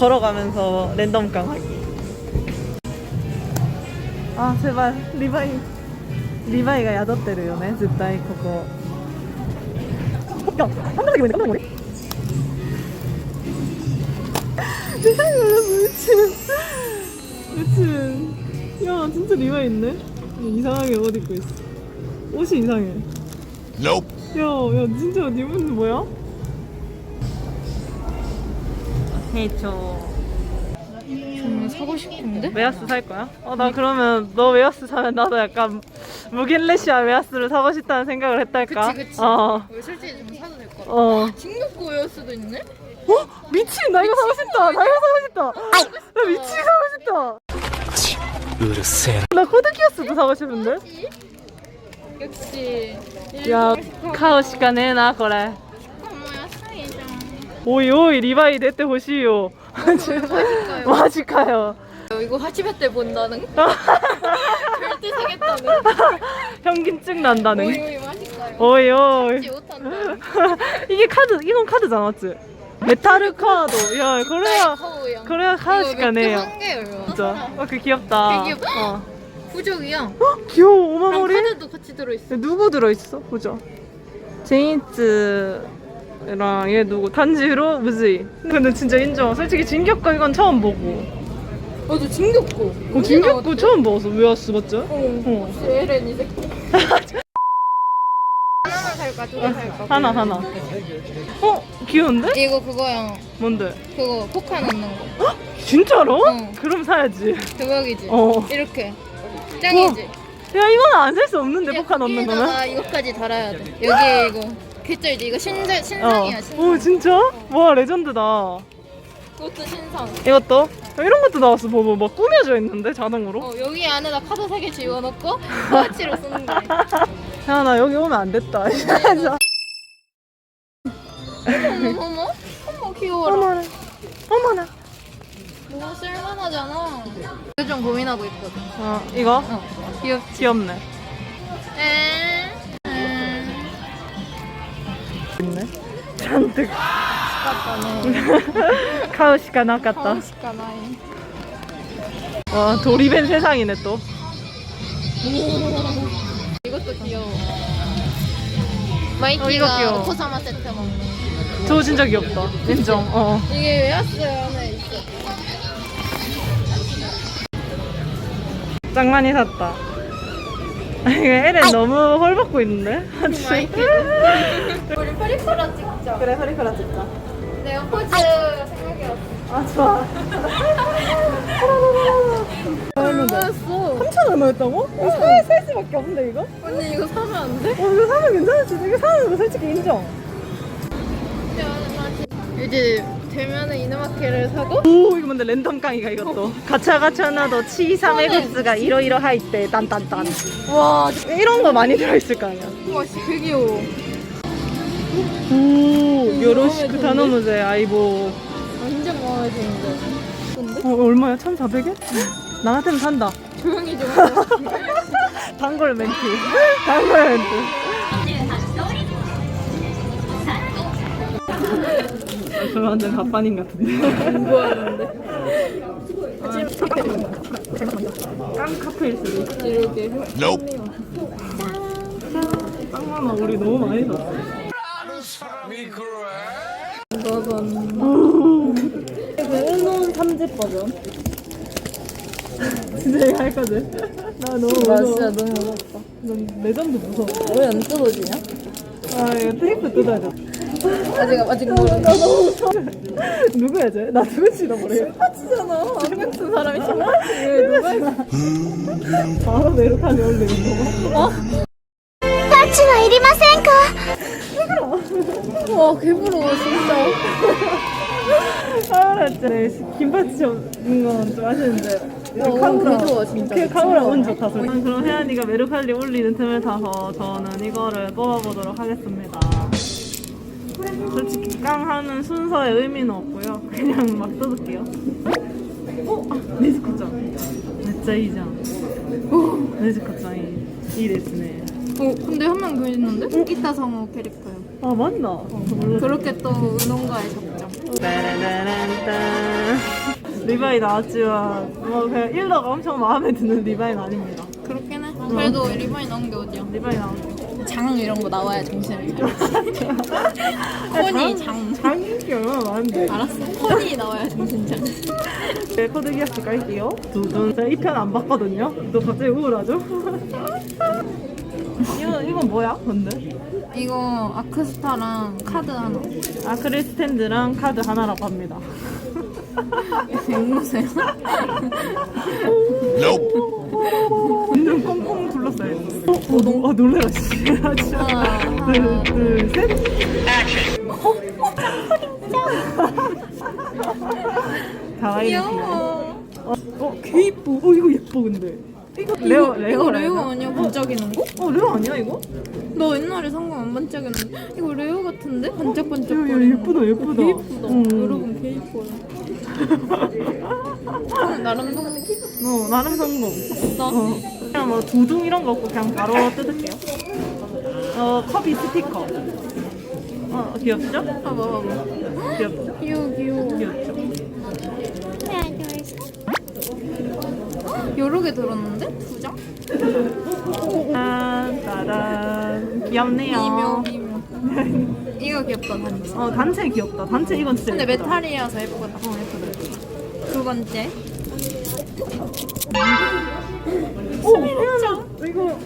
걸어가면서 랜덤깡 하기. 아 제발 리바이 리바이가 야졌대를 요네絶対 그거. 야, 깜짝이야, 깜짝 놀래. 세상에 미친. 미친. 야, 진짜 리바이 있네. 이상하게 옷 입고 있어. 옷이 이상해. Nope. 야, 야, 진짜 네 옷은 뭐야? 해줘. 정말 사고 싶은데? 웨하스 살 거야? 어, 나 그러면 너 웨어스 사면 나도 약간 무길레시아 웨어스를 사고 싶다는 생각을 했달까? 그치 그치. 어. 솔직히 좀 사도 될 것 같아. 어. 징그고 외웠어도 있네? 어? 미친! 나 이거 사고 싶다! 나 이거 사고 싶다! 나 미친 사고 싶다! 나 코드키어스도 사고 싶은데? 역시. 야, 카오시가 내나, 그래. 오이, 오이, 리바이 내때 보시오. 마지카요. 이거 하치베 때 본다는? 절대 사겠다는? 현금증 난다는. 오이 오이 맛있어요. 오이, 오이. 이게 카드, 이건 카드잖아, 맞지? 메탈 카드. 야, 그래야, 카우야. 그래야 카오시가 네요. 한 개예요. 진짜. 어, 그 귀엽다. 되게 귀엽다. 어. 부족이야. 어? 귀여워, 그럼 오마머리. 카드도 같이 들어있어. 누구 들어있어? 보자. 제이츠 랑 얘 누구? 단지로 무지. 근데 진짜 인정. 솔직히 진격거 이건 처음 보고. 맞아, 진격고. 어, 진격거 처음 봤어. 왜 왔어, 맞지? 어. 어. 혹시 에렌 이 새끼. 하나만 살까, 두개 살까? 하나, 하나. 어? 귀여운데? 이거 그거야. 뭔데? 그거 포카 넣는 거. 진짜로? 응. 그럼 사야지. 대박이지? 어. 이렇게. 짱이지? 야, 이거는 안살 수 없는데, 포카 넣는 거는? 여기에다가 이거까지 달아야 돼. 여기 이거. 개쩔지? 이거 신자, 어. 신상이야, 신상. 오, 진짜? 와, 레전드다. 그것도 신상. 이것도? 야, 이런 것도 나왔어. 봐봐. 막 꾸며져 있는데, 자동으로. 어, 여기 안에다 카드 3개 집어넣고 터치로 쓰는 거야. 야, 나 여기 오면 안 됐다. 진짜. 어머, 어머? 어머, 귀여워라. 어머나. 어머나. 너무 쓸만하잖아. 이거 좀 고민하고 있거든. 어, 이거? 어, 귀엽. 귀엽네. 에 에. 있네. 잔뜩. 아까네. 카우시가 나갔다. 카우시카 나이. 와, 도리벤 세상이네, 또. 이것도 귀여워. 어, 마이키가 귀여워. 코사마 세트 먹는. 거. 저 진짜 귀엽다. 인정. 어. 이게 웨하스 안에 있어. 짱 많이 샀다. 아, 에렌 너무 헐벗고 있는데? 우리 파리파라 찍자. 그래, 허리카락 찍자. 내가 포즈 생각해 왔어. 아, 좋아. 얼마였어? 3천 얼마였다고? 이거 살, 살 수밖에 없는데, 이거? 언니 이거 사면 안 돼? 어, 이거 사면 괜찮을지. 이거 사는 거 솔직히 인정. 이제 되면은 이너마켓을 사고 오, 이거 뭔데, 랜덤 강의가 이것도. 가차가차나도 치사메그스가 이러이러하 이때, 딴딴딴. 와 이런 거 많이 들어있을 거 아니야. 와 씨, 되게 귀여워 오, 요로시크 마음에 타노무제 아이보. 완전 마음에 드는데 근데? 어, 얼마야? 1,400엔? 나 같으면 산다. 조용히 좀 단골 멘트. 단골 멘트. 저 완전 가빠님 같은데. 공부하는데 깡 카페일 수도 있어. 이렇게 Nope. 짱만아, 우리 너무 많이 샀어. 그 은혼 3집 버전. 진짜 이거 할 거지? 나 너무 나 무서워. 진짜 너무 무섭다 넌 레전드 무서워. 왜 안 뜯어지냐? 아, 이거 테이프 뜯어야 돼. 아직 아직 모르나 누구야 쟤? 나 누군지도 모르겠어. 신파치잖아. 안경쓴 사람이 신파치 누가 바로 내로타니 올리는 거 어? 파치가 이리마센카 와 개부러워 진짜. 알았지 김파치 접는 건좀 아시는데. 카메라 네, 운 어, 그 좋다 그럼 혜안이가 메르칼리 올리는 틈을 타서 저는 이거를 뽑아보도록 하겠습니다. 솔직히 깡하는 순서에 의미는 없고요. 그냥 막 뜯을게요. 어? 아, 네즈코짱. 진짜 이장. 네즈코짱이 이 데스네. 어 근데 한 명 더 있는데? 이따 성우 캐릭터요 아 맞나? 어. 그렇게 또 은혼과의 접점 따라라란딴. 리바이 나왔지만 뭐 그냥 일러가 엄청 마음에 드는 리바이는 아닙니다. 그렇긴 해. 그래도 리바이 나온 게 어디야? 리바이 나왔죠. 장 이런 거 나와야 정신을 차려. 코니 장. 장 인기 얼마나 많은데. 알았어. 코니 나와야 정신 차려. 네, 코드 기하스 깔게요. 두둔. 제가 이 편 안 봤거든요. 또 갑자기 우울하죠? 이거, 이건 뭐야, 근데? 이거 아크스타랑 카드 하나. 아크릴 스탠드랑 카드 하나라고 합니다. 앵무새요? 완전 꽁꽁 둘러싸여. 어, 어, 너, 아, 놀래라, 씨. 아, 진짜. 하나, 둘, 둘, 셋. 가와이 귀여워. 어, 어, 개 이뻐. 어, 이거 예뻐, 근데. 이거 레오. 이거 레오 아니야? 반짝이는 거? 어, 레오 아니야, 이거? 너 옛날에 상관 안 반짝였는데 이거 레오 같은데? 야, 야, 반짝반짝거리는 예쁘다, 예쁘다. 개 예쁘다 응. 여러분 개 예뻐요 나름 성공 어, 나름 성공. 나 어. 그냥 뭐 두둥 이런 거 없고 그냥 바로 뜯을게요. 어, 컵이 스티커. 어, 귀엽죠? 봐봐 봐봐 귀엽죠? 귀여워 귀여워 귀엽죠? 여러 개 들었는데? 두 장? 짠, 따단. 귀엽네요. 미묘 미묘 이거 귀엽다 단지 어, 단체 귀엽다. 단체 이건 진짜 근데 예쁘다. 메탈이라서 예쁘다 어, 예쁘다. 두 번째 오, 이거, 이거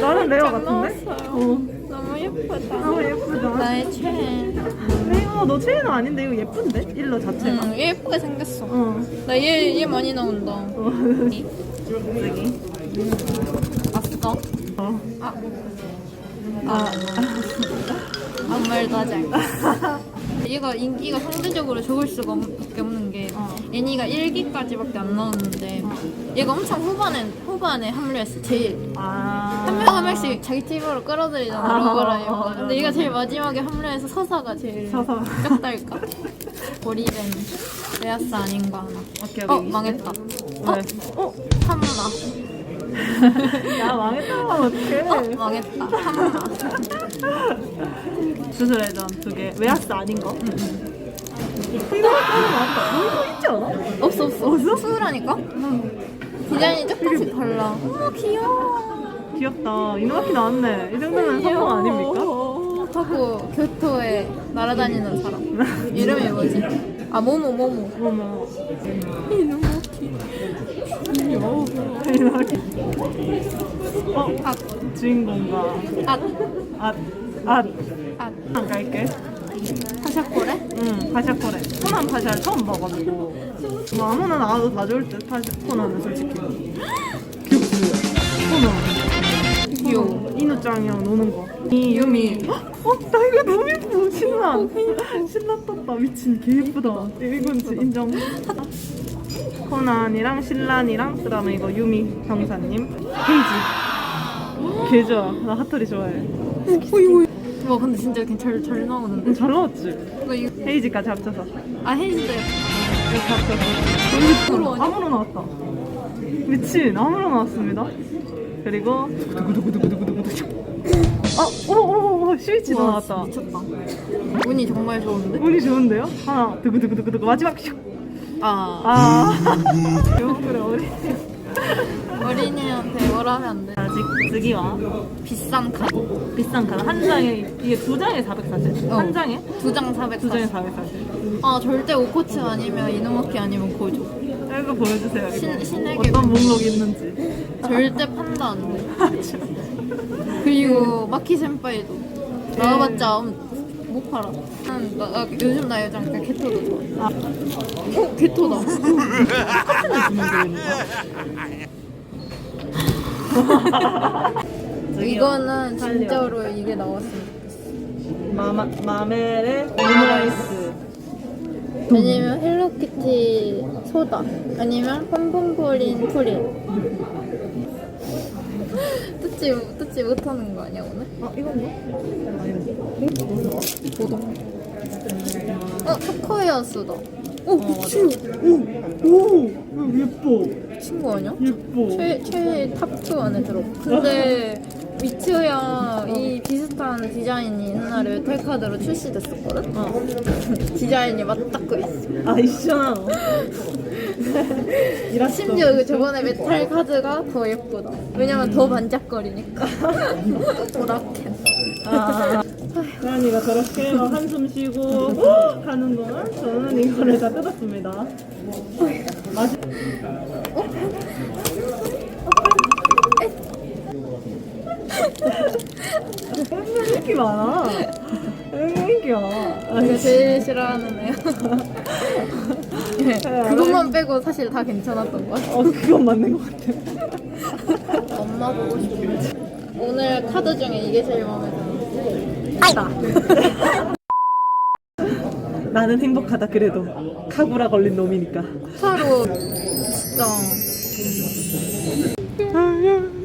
나는 레어 잘 같은데? 나왔어요. 어. 예쁘다 너무 예쁘다. 나의 최애 레어, 너 체인은 아닌데 이거 예쁜데? 일러 자체가. 응, 얘 예쁘게 생겼어 어. 나 얘 얘 많이 나온다 어. 이. 여기. 봤어? 어. 아 아, 아무 말도 하지 않고 얘가 인기가 상대적으로 적을 수가 없- 밖에 없는 게 어. 애니가 1기까지밖에 안 나왔는데 얘가 엄청 후반에 후반에 합류했어 제일 아. 한 명 한 명씩 자기 팀으로 끌어들이잖아 아, 러브라이브가 어, 근데 얘가 제일 마지막에 합류해서 서사가 제일 서사. 쩍달까 고리된 레아스 아닌가 하나 오케이, 어. 망했다 왜? 어? 한나 야, 망했다. 어떡해. 어 망했다 한나 주술회전 두 개. 웨하스 아닌 거? 이거 나왔다. 뭐 이거 있지 않아? 없어 없어 없어? 수라니까 디자인이 조금씩 달라 어머 귀여워 귀엽다. 이노마키 나왔네. 이 정도면 성공 아닙니까? 하고 교토에 날아다니는 사람 이름이 뭐지? 아 모모 모모 어머. 귀여워. 이노마키. 어? 아, 주인공과 아, 앗, 앗. 아, 안 갈게. 하샤코레? 응, 파샤코레. 코난 파샤를 처음 봐가지고. 뭐 아무나 나와도 다 좋을 듯, 파샤, 코난은 솔직히. 귀엽지? 코난. 귀여워. 이누짱이랑 노는 거. 이 유미. 어? 나 이거 너무 예뻐. 신나. 신났다. 미친. 개 예쁘다. 이건 진짜 인정. 코난이랑 신란이랑 그 다음에 이거 유미 형사님. 헤이지. 개 좋아. 나 하토리 좋아해. 와 근데 진짜 괜찮 잘 나오는데 응, 잘 나왔지? 이거 헤이지까지 합쳐서. 아 이렇게 합쳐서. 아무로 나왔다. 미친. 아무로 나왔습니다. 그리고. 아, 오오오 스위치도 와, 나왔다. 미쳤다 운이 정말 좋은데? 운이 좋은데요? 하나 두구두구두구두구 마지막 슉. 아 아. 그래 어리. 어린이한테 뭐라 하면 안 돼 아직 쓰기와 비싼 카드 비싼 카드 한 장에 이게 두 장에 440. 어. 한 장에 두 장 440. 두 장에 440. 아 절대 오코츠 아니면 이노마키 아니면 고조 이거 보여주세요. 이거. 신, 신에게 어떤 목록이 있는지. 절대 판다 안 돼 그리고 마키 senpai도 나와봤자 못 팔아 난, 나, 나, 요즘 나 여장 그냥 개토도 좋아. 아. 어? 개토다. 이거는 진짜로 이게 나왔으면 좋겠어. 마마 마멜의 오므라이스. 아니면 헬로키티 소다. 아니면 pompompurin 프린 뜯지, 뜯지 못하는 거 아니야 오늘? 아 이건 뭐? 아닌데. 보동 어? 초코에어스다 오! 맞아. 친구! 오, 오, 예뻐. 친구 아니야? 예뻐. 최, 최애 탑2 안에 들어 근데 미츠야 이 비슷한 디자인이 옛날에 메탈카드로 출시됐었거든? 어. 디자인이 맞닿고 있어 아 있잖아. 심지어 그 저번에 메탈 카드가 더 예쁘다 왜냐면 더 반짝거리니까 오라켓 아. 태연이가 저렇게 막 한숨 쉬고 후 하는 동안 저는 이거를 다 뜯었습니다. 맛 이. 인기 많아. 인기 많아. 내가 제일 싫어하는 애야 네, 그것만 빼고 사실 다 괜찮았던 거야 어 그건 맞는 것 같아. 엄마 보고 싶은데 오늘 카드 중에 이게 제일 마음에 들어 나. 나는 행복하다 그래도 카구라 걸린 놈이니까. 하루 진짜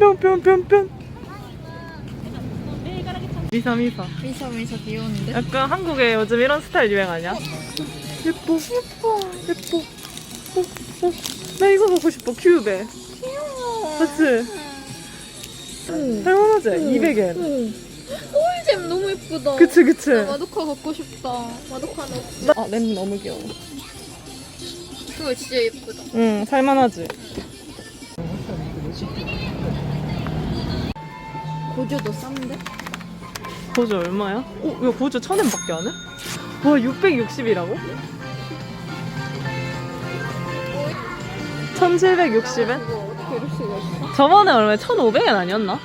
뿅뿅뿅뿅. 미사 미사. 미샤 미샤 귀여운데? 약간 한국에 요즘 이런 스타일 유행 아니야? 예뻐 예뻐 예뻐. 어, 어. 나 이거 보고 싶어 큐베. 귀여워 그치? 할만하지? 200엔. 꿀잼 너무 예쁘다 그치 그치. 나 마도카 갖고 싶다 마도카는 없어 아램 너무 귀여워. 그거 진짜 예쁘다 응 살만하지. 고조도 싼데? 고주 얼마야? 어, 이거 고주 천 엔밖에 안 해? 와 660이라고? 1760엔? 그거 어떻게 이럴 수가 있어? 저번에 얼마야? 1500엔 아니었나?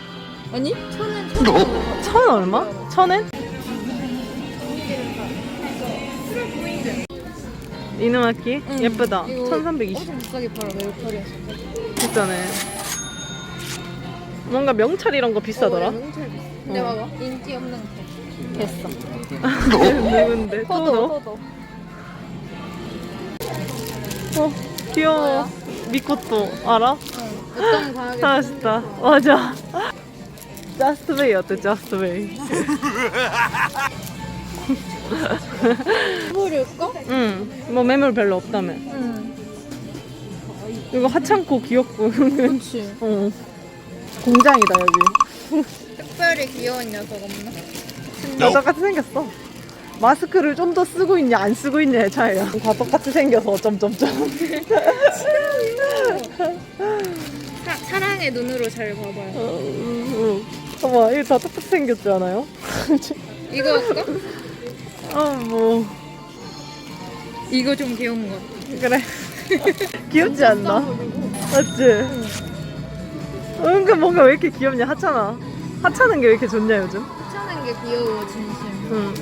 아니 천엔 천엔 천 얼마? 천엔? 이누마키? 응. 예쁘다. 이거 1320. 엄청 비싸게 팔아 메ル카리에서 비싸네. 뭔가 명찰 이런 거 비싸더라. 어, 명찰. 근데 어. 봐봐 인기 없는 거 됐어 누군데? 포도 어, 귀여워. 미코토 알아? 응 어떤 과하게 맛있다. 맞아. 자스트베이 어때? 자스트베이. 뿌릴까? 응. 뭐 매물 별로 없다며. 응 이거 하찮고 귀엽고. 그렇지 어. 공장이다 여기. 특별히 귀여운 녀석 없나? 다 똑같이 생겼어. 마스크를 좀 더 쓰고 있냐 안 쓰고 있냐의 차이야. 다 똑같이 생겨서 점점점. 사, 사랑의 눈으로 잘 봐봐요 어, 봐봐 이거 다 똑같이 생겼지 않아요? 이거 할까? 아 뭐. 이거 좀 귀여운 거 그래. 귀엽지 않나? 맞지? 은근 뭔가 왜 이렇게 귀엽냐, 하찮아. 하찮은 게 왜 이렇게 좋냐, 요즘? 하찮은 게 귀여워 진심 응.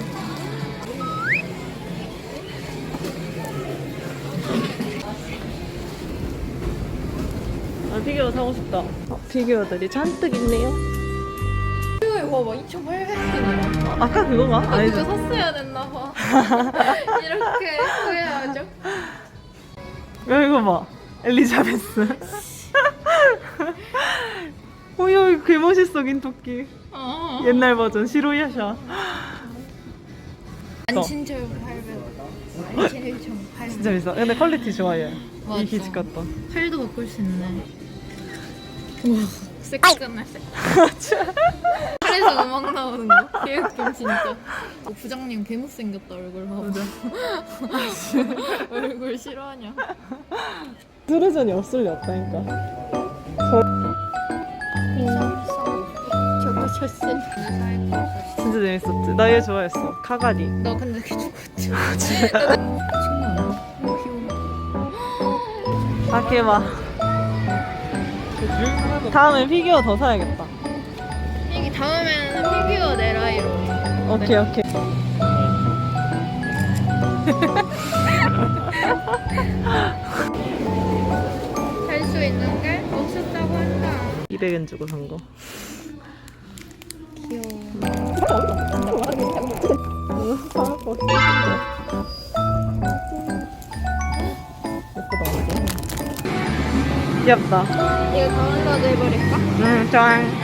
아, 피규어 사고 싶다. 어, 피규어들이 잔뜩 있네요. 이거 봐봐 2,800원이야 아, 아까 그거가? 아 아니죠? 그거 샀어야 됐나 봐 이렇게 후회하죠 야, 이거 봐. 엘리자베스. 어, 야, 이거 개 멋있어, 긴 토끼. 어. 옛날 버전, 시로야샤. 안친절 800원 안친절 800원 진짜 비싸. 근데 퀄리티 좋아요. 맞아. 이 기지 같다. 팔도 바꿀 수 있네 우와 새끈해 새끈 팔에서 음악 나오는 거 개웃김 진짜 어, 부장님 개 못생겼다 얼굴 봐봐 얼굴 싫어하냐 수레전이 없을 리 없다니까. 저 거 쳤어 진짜 재밌었지. 나 얘 좋아했어. 카가리. 나 근데 걔 죽었지 다케마. 다음에 피규어 더 사야겠다. 이게 다음에는 피규어 내라이로 오케이 오케이. 200엔 주고 산 거. 귀여워 귀엽다. 이거 다운로드 해버릴까? 응, 좋아.